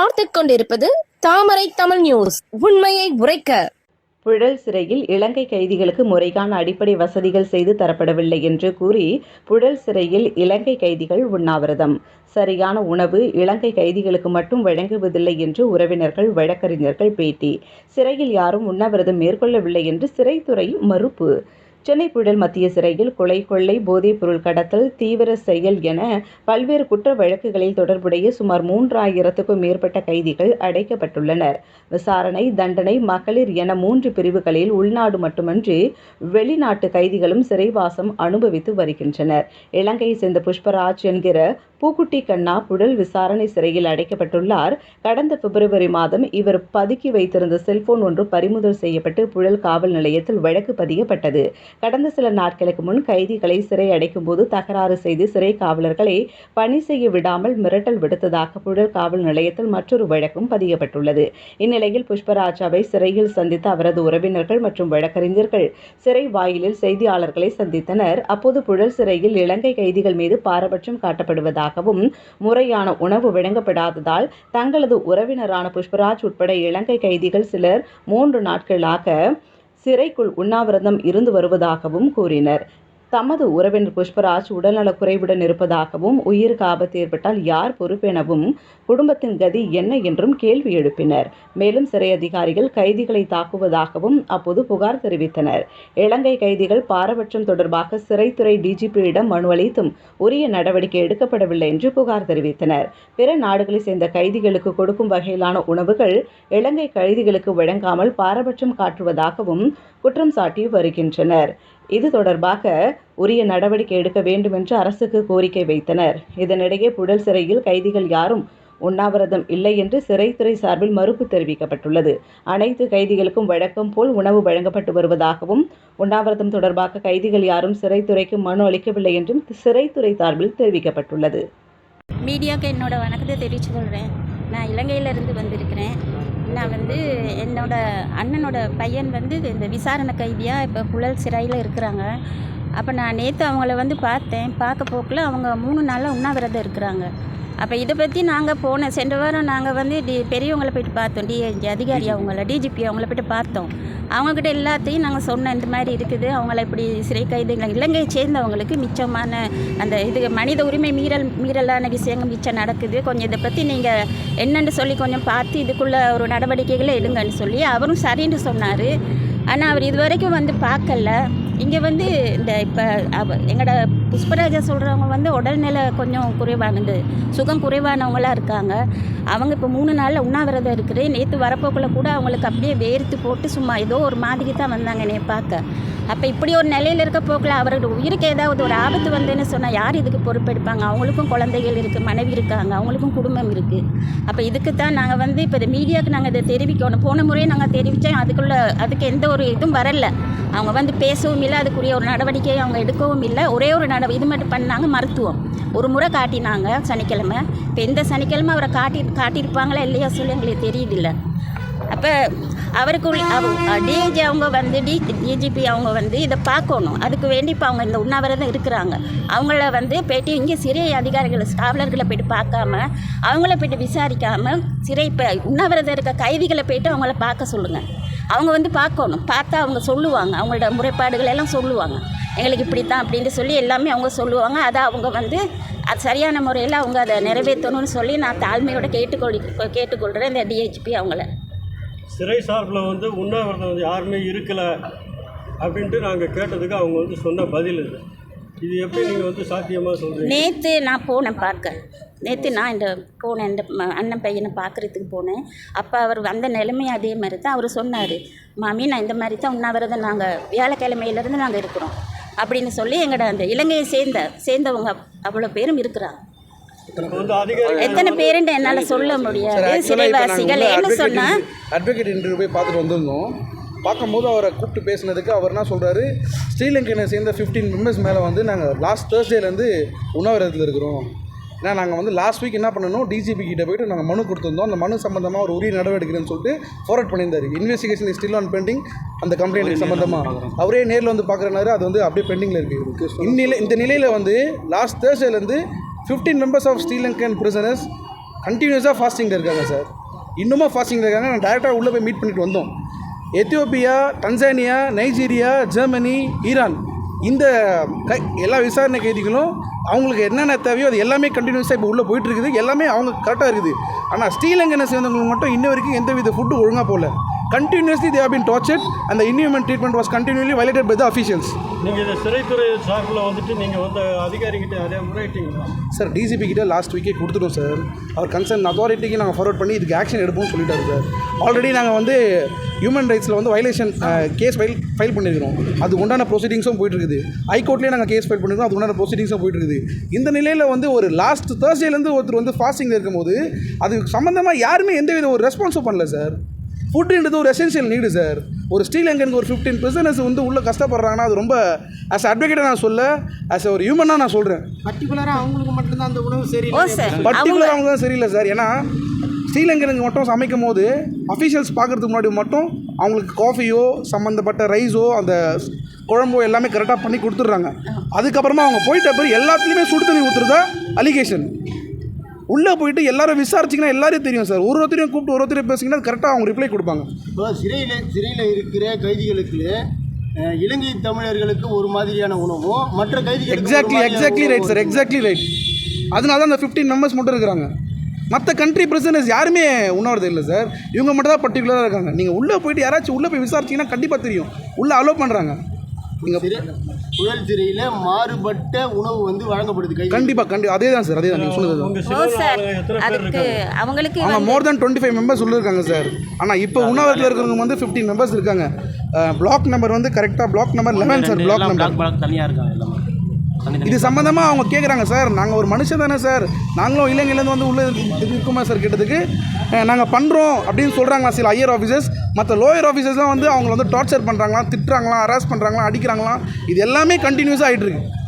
பார்த்து கொண்டிருப்பது தாமரை தமிழ் நியூஸ். உண்மையை உரைக்க. புழல் சிறையில் இலங்கை கைதிகளுக்கு முறையான அடிப்படை வசதிகள் செய்து தரப்படவில்லை என்று கூறி புழல் சிறையில் இலங்கை கைதிகள் உண்ணாவிரதம். சரியான உணவு இலங்கை கைதிகளுக்கு மட்டும் வழங்குவதில்லை என்று உறவினர்கள் வழக்கறிஞர்கள் பேட்டி. சிறையில் யாரும் உண்ணாவிரதம் மேற்கொள்ளவில்லை என்று சிறைத்துறை மறுப்பு. சென்னை புழல் மத்திய சிறையில் கொலை கொள்ளை போதைப் பொருள் கடத்தல் தீவிர செயல் என பல்வேறு குற்ற வழக்குகளில் தொடர்புடைய சுமார் மூன்றாயிரத்துக்கும் மேற்பட்ட கைதிகள் அடைக்கப்பட்டுள்ளனர். விசாரணை தண்டனை மகளிர் என மூன்று பிரிவுகளில் உள்நாடு மட்டுமன்றி வெளிநாட்டு கைதிகளும் சிறைவாசம் அனுபவித்து வருகின்றனர். இலங்கையை சேர்ந்த புஷ்பராஜ் என்கிற பூக்குட்டி கண்ணா புழல் விசாரணை சிறையில் அடைக்கப்பட்டுள்ளார். கடந்த பிப்ரவரி மாதம் இவர் பதுக்கி வைத்திருந்த செல்போன் ஒன்று பறிமுதல் செய்யப்பட்டு புழல் காவல் நிலையத்தில் வழக்கு பதியப்பட்டது. கடந்த சில நாட்களுக்கு முன் கைதிகளை சிறை அடைக்கும் போது தகராறு செய்து சிறை காவலர்களை பணி செய்ய விடாமல் மிரட்டல் விடுத்ததாக புழல் காவல் நிலையத்தில் மற்றொரு வழக்கும் பதியப்பட்டுள்ளது. இந்நிலையில் புஷ்பராஜாவை சிறையில் சந்தித்த அவரது உறவினர்கள் மற்றும் வழக்கறிஞர்கள் சிறை வாயிலில் செய்தியாளர்களை சந்தித்தனர். அப்போது புழல் சிறையில் இலங்கை கைதிகள் மீது பாரபட்சம் காட்டப்படுவதாகவும் முறையான உணவு வழங்கப்படாததால் தங்களது உறவினரான புஷ்பராஜ் உட்பட இலங்கை கைதிகள் சிலர் மூன்று நாட்களாக சிறைக்குள் உண்ணாவிரதம் இருந்து வருவதாகவும் கூறினர். தமது உறவினர் புஷ்பராஜ் உடல்நலக் குறைவுடன் இருப்பதாகவும் உயிருக்கு ஆபத்து ஏற்பட்டால் யார் பொறுப்பெனவும் குடும்பத்தின் கதி என்ன என்றும் கேள்வி எழுப்பினர். மேலும் சிறை அதிகாரிகள் கைதிகளை தாக்குவதாகவும் அப்போது புகார் தெரிவித்தனர். இலங்கை கைதிகள் பாரபட்சம் தொடர்பாக சிறைத்துறை டிஜிபியிடம் மனு அளித்தும் உரிய நடவடிக்கை எடுக்கப்படவில்லை என்று புகார் தெரிவித்தனர். பிற நாடுகளைச் சேர்ந்த கைதிகளுக்கு கொடுக்கும் வகையிலான உணவுகள் இலங்கை கைதிகளுக்கு வழங்காமல் பாரபட்சம் காட்டுவதாகவும் குற்றம் சாட்டி வருகின்றனர். இது தொடர்பாக உரிய நடவடிக்கை எடுக்க வேண்டும் என்று அரசுக்கு கோரிக்கை வைத்தனர். இதனிடையே புழல் சிறையில் கைதிகள் யாரும் உண்ணாவிரதம் இல்லை என்று சிறைத்துறை சார்பில் மறுப்பு தெரிவிக்கப்பட்டுள்ளது. அனைத்து கைதிகளுக்கும் வழக்கம் போல் உணவு வழங்கப்பட்டு வருவதாகவும் உண்ணாவிரதம் தொடர்பாக கைதிகள் யாரும் சிறைத்துறைக்கு மனு அளிக்கவில்லை என்றும் சிறைத்துறை சார்பில் தெரிவிக்கப்பட்டுள்ளது. மீடியாவுக்கு என்னோட வணக்கத்தை தெரிவித்து கொள்கிறேன் நான் இலங்கையிலிருந்து வந்திருக்கிறேன். நான் வந்து என்னோட அண்ணனோட பையன் வந்து இந்த விசாரணை கைதியாக இப்போ புழல் சிறையில் இருக்கிறாங்க. அப்போ நான் நேற்று அவங்கள வந்து பார்த்தேன். பார்க்க போக்கில் அவங்க மூணு நாளாக உண்ணாவிரதம் இருக்கிறாங்க. அப்போ இதை பற்றி நாங்கள் போன சென்ற வாரம் நாங்கள் வந்து டி பெரியவங்களை போயிட்டு பார்த்தோம். டிஐஜி அதிகாரி அவங்கள டிஜிபி அவங்கள போயிட்டு பார்த்தோம். அவங்கக்கிட்ட எல்லாத்தையும் நாங்கள் சொன்னோம் இந்த மாதிரி இருக்குது. அவங்கள இப்படி சிறை கைதிகள் இலங்கையை சேர்ந்தவங்களுக்கு மிச்சமான அந்த இது மனித உரிமை மீறல் மீறலான விஷயங்கள் மிச்சம் நடக்குது. கொஞ்சம் இதை பற்றி நீங்கள் என்னன்னு சொல்லி கொஞ்சம் பார்த்து இதுக்குள்ளே ஒரு நடவடிக்கைகளை எடுங்கன்னு சொல்லி அவரும் சரின்னு சொன்னார். ஆனால் அவர் இது வரைக்கும் வந்து பார்க்கல. இங்கே வந்து இந்த இப்போ எங்களோட புஷ்பராஜா சொல்கிறவங்க வந்து உடல்நிலை கொஞ்சம் குறைவானது. சுகம் குறைவானவங்களாக இருக்காங்க. அவங்க இப்போ மூணு நாளில் உண்ணாவிரதம் இருக்குது. நேற்று வரப்போக்குள்ள கூட அவங்களுக்கு அப்படியே வேர்த்து போட்டு சும்மா ஏதோ ஒரு மாதிரி தான் வந்தாங்க என்னை பார்க்க. அப்போ இப்படி ஒரு நிலையில் இருக்க போக்கில் அவரோட உயிருக்கு ஏதாவது ஒரு ஆபத்து வந்துன்னு சொன்னால் யார் இதுக்கு பொறுப்பெடுப்பாங்க? அவங்களுக்கும் குழந்தைகள் இருக்குது மனைவி இருக்காங்க அவங்களுக்கும் குடும்பம் இருக்குது அப்போ இதுக்கு தான் நாங்கள் வந்து இப்போ மீடியாவுக்கு நாங்கள் இதை தெரிவிக்கணும். போன முறையே நாங்கள் தெரிவித்தோம் அதுக்குள்ளே அதுக்கு எந்த ஒரு இதுவும் வரல. அவங்க வந்து பேசவும் இல்லை அதுக்குரிய ஒரு நடவடிக்கையை அவங்க எடுக்கவும் இல்லை. ஒரே ஒரு நட இது மட்டும் பண்ணாங்க மருத்துவம். ஒரு முறை காட்டினாங்க சனிக்கிழமை. இப்போ இந்த சனிக்கிழமை அவரை காட்டி காட்டியிருப்பாங்களா இல்லையா சொல்லி எங்களுக்கு தெரியுதில்ல. அப்போ அவருக்குள் டிஜி அவங்க வந்து டி டிஜிபி அவங்க வந்து இதை பார்க்கணும். அதுக்கு வேண்டி இப்போ அவங்க இந்த உண்ணாவிரதம் இருக்கிறாங்க. அவங்கள வந்து போயிட்டு இங்கே சிறை அதிகாரிகளை காவலர்களை போயிட்டு பார்க்காம அவங்கள போய்ட்டு விசாரிக்காமல் சிறை இப்போ உண்ணாவிரதம் இருக்க கைதிகளை போயிட்டு அவங்கள பார்க்க சொல்லுங்கள் அவங்க வந்து பார்க்கணும். பார்த்தா அவங்க சொல்லுவாங்க. அவங்களோட முறைப்பாடுகள் எல்லாம் சொல்லுவாங்க. எங்களுக்கு இப்படி தான் அப்படின்ட்டு சொல்லி எல்லாமே அவங்க சொல்லுவாங்க. அதை அவங்க வந்து அது சரியான முறையில் அவங்க அதை நிறைவேற்றணும்னு சொல்லி நான் தாழ்மையோட கேட்டுக்கொள் கேட்டுக்கொள்கிறேன் இந்த டிஹெச்பி அவங்கள. சிறை சார்பில் வந்து உண்ணாவிரதம் வந்து யாருமே இருக்கலை அப்படின்ட்டு நாங்கள் கேட்டதுக்கு அவங்க வந்து சொன்ன பதில் இது. இது எப்படி நீங்கள் வந்து சாத்தியமாக சொல்கிறீங்க நேற்று நான் போனேன் பார்க்க. நேற்று நான் இந்த போனேன் இந்த அண்ணன் பையனை பார்க்குறதுக்கு போனேன். அப்போ அவர் வந்த நிலைமையும் அதே மாதிரி தான் அவர் சொன்னார். மாமி நான் இந்த மாதிரி தான் உண்ணாவிரதம் நாங்கள் வியாழக்கிழமையிலேருந்து நாங்கள் இருக்கிறோம். அப்படின்னு சொல்லி எங்களோட அந்த இலங்கையை சேர்ந்த சேர்ந்தவங்க அவ்வளோ பேரும் இருக்கிறாங்க. எத்தனை பேருன்னு என்னால் சொல்ல முடியாது. சிறைவாசிகள் ஏன்னு சொன்னால் அட்வொகேட் இன்டர்வியூ போய் பார்த்துட்டு வந்திருந்தோம். பார்க்கும்போது அவரை கூப்பிட்டு பேசினதுக்கு அவர் என்ன சொல்கிறாரு ஸ்ரீலங்கனை சேர்ந்த ஃபிஃப்டீன் மெம்பர்ஸ் மேலே வந்து நாங்கள் லாஸ்ட் தேர்ஸ்டேலேருந்து உண்ணாவிரதத்தில் இருக்கிறோம். ஏன்னா நாங்கள் வந்து லாஸ்ட் வீக் என்ன பண்ணணும்? டிஜிபி கிட்ட போயிட்டு நாங்கள் மனு கொடுத்துருந்தோம். அந்த மனு சம்மந்தமாக ஒரு உரிய நடவடிக்கைன்னு சொல்லிட்டு ஃபார்வர்ட் பண்ணியிருந்தாரு. இன்வெஸ்டிகேஷன் ஸ்டில் ஆன் பெண்டிங் அந்த கம்ப்ளைண்ட் சம்மந்தமாக அவரே நேரில் வந்து பார்க்குறனாரு. அது வந்து அப்படியே பெண்டிங்கில் இருக்குது இந்நிலை இந்த நிலையில் வந்து last தேர்ஸ்டேலேருந்து fifteen members of Sri Lankan prisoners கண்டினியூஸாக ஃபாஸ்டிங்கில் இருக்காங்க சார் இன்னுமும் ஃபாஸ்டிங்கில் இருக்காங்க. நான் டேரெக்டாக உள்ளே போய் மீட் பண்ணிட்டு வந்தோம். Ethiopia Tanzania Nigeria Germany Iran இந்த கை எல்லா விசாரணை கைதிகளும் அவங்களுக்கு என்னென்ன தேவையோ அது எல்லாமே கண்டினியூஸாக இப்போ உள்ளே போயிட்டு இருக்குது. எல்லாமே அவங்க கரெக்டாக இருக்குது. ஆனால் ஸ்ரீலங்கனை சேர்ந்தவங்களுக்கு மட்டும் இன்ன வரைக்கும் எந்த வித ஃபுட்டு ஒழுங்காக போகல continuously they have been tortured and the inhuman treatment was continually violated by the officials. நீங்கள் இந்த சிறைத்துறை சார்பில் வந்துட்டு நீங்கள் வந்து அதிகாரிகிட்ட அதே முறையிட்டீங்களா? சார் டிசிபி கிட்ட லாஸ்ட் வீக்கே கொடுத்துட்டோம் சார் அவர் கன்சர்ன் அத்தாரிட்டிக்கு நாங்கள் ஃபார்வர்ட் பண்ணி இதுக்கு ஆக்ஷன் எடுப்போம்னு சொல்லிட்டாரு சார் ஆல்ரெடி நாங்கள் வந்து ஹியூமன் ரைட்ஸில் வந்து வயலேஷன் கேஸ் ஃபைல் ஃபைல் பண்ணியிருக்கிறோம் அது உண்டான ப்ரொசீடிங்ஸும் போயிட்டு இருக்குது ஹைகோர்ட்லேயே நாங்கள் கேஸ் ஃபைல் பண்ணியிருக்கோம் அது உண்டான ப்ரொசீடிங்ஸும் போயிட்டு இருக்குது இந்த நிலையில் வந்து ஒரு லாஸ்ட் தேர்ஸ்டேலேருந்து ஒருத்தர் வந்து ஃபாஸ்டிங்கில் இருக்கும்போது அது சம்மந்தமாக யாருமே எந்த வித ஒரு ரெஸ்பான்ஸும் பண்ணல சார் ஃபுட்டுன்றது ஒரு எசென்ஷியல் நீடு சார் ஒரு ஸ்ரீலங்கனுக்கு ஒரு ஃபிஃப்டீன் பிரிசனர்ஸ் வந்து உள்ளே கஷ்டப்படுறாங்கன்னா அது ரொம்ப ஆஸ் அட்வொகேட்டாக நான் சொல்ல ஆஸ் ஒரு ஹியூமனாக நான் சொல்கிறேன் பர்டிகுலராக அவங்களுக்கு மட்டும்தான் அந்த உணவு சரி ஓ சார் பர்டிகுலர் அவங்க தான் சரியில்லை சார் ஏன்னா ஸ்ரீலங்கனுக்கு மட்டும் சமைக்கும் போது அஃபீஷியல்ஸ் பார்க்கறதுக்கு முன்னாடி மட்டும் அவங்களுக்கு காஃபியோ சம்மந்தப்பட்ட ரைஸோ அந்த குழம்போ எல்லாமே கரெக்டாக பண்ணி கொடுத்துட்றாங்க. அதுக்கப்புறமா அவங்க போயிட்ட பிறகு எல்லாத்துலேயுமே சுடு தண்ணி ஊற்றுறதா அலிகேஷன் உள்ளே போயிட்டு எல்லாரும் விசாரிச்சிங்கன்னா எல்லாரையும் தெரியும் சார். ஒரு ஒருத்தரையும் கூப்பிட்டு ஒரு ஒருத்தரையும் பேசிங்கன்னா கரெக்டாக அவங்க ரிப்ளை கொடுப்பாங்க. இப்போ சிறையில் சிறையில் இருக்கிற கைதிகளுக்கு இலங்கை தமிழர்களுக்கு ஒரு மாதிரியான உணவும் மற்ற கைதிகளுக்கு ஒரு exactly exactly right sir exactly right அதனால தான் அந்த ஃபிஃப்டீன் மெம்பர்ஸ் மட்டும் இருக்கிறாங்க. மற்ற கண்ட்ரி பிரசிடன்ஸ் யாருமே உண்ணாவது இல்லை சார் இவங்க மட்டும் தான் பர்டிகுலராக இருக்காங்க. நீங்கள் உள்ளே போயிட்டு யாராச்சும் உள்ளே போய் விசாரிச்சீங்கன்னா கண்டிப்பாக தெரியும். உள்ளே அலோவ் பண்ணுறாங்க நீங்கள் புழல் சிறையில் மாறுபட்ட உணவு வந்து வழங்கப்படுது. கைதி கண்டிப்பாக கண்டி அதே தான் சார் அதே தான் நீங்கள் உங்கள் ஓ சார் அதுக்கு அவங்களுக்கு அவங்க more than twenty five members இருக்காங்க சார். ஆனால் இப்போ உணவகத்தில் இருக்கிறவங்க வந்து ஃபிஃப்டீன் மெம்பர்ஸ் இருக்காங்க. பிளாக் நம்பர் வந்து கரெக்டாக block number eleven sir block number தனியாக இருக்காங்க இது சம்மந்தமாக அவங்க கேட்குறாங்க சார். நாங்கள் ஒரு மனுஷன் தானே சார். நாங்களும் இலங்கையிலேருந்து வந்து உள்ளே இருக்கு- இருக்குமா சார் கேட்டதுக்கு? நாங்கள் பண்ணுறோம் அப்படின்னு சொல்கிறாங்களா சில ஹையர் ஆஃபீஸர்ஸ் மற்ற லோயர் ஆஃபீஸர்ஸ்லாம் வந்து அவங்கள வந்து டார்ச்சர் பண்ணுறாங்களாம் திட்டுறாங்களாம் ஹராஸ் பண்ணுறாங்களாம் அடிக்கிறாங்களாம். இது எல்லாமே கண்டினியூஸாக ஆகிட்டுருக்கு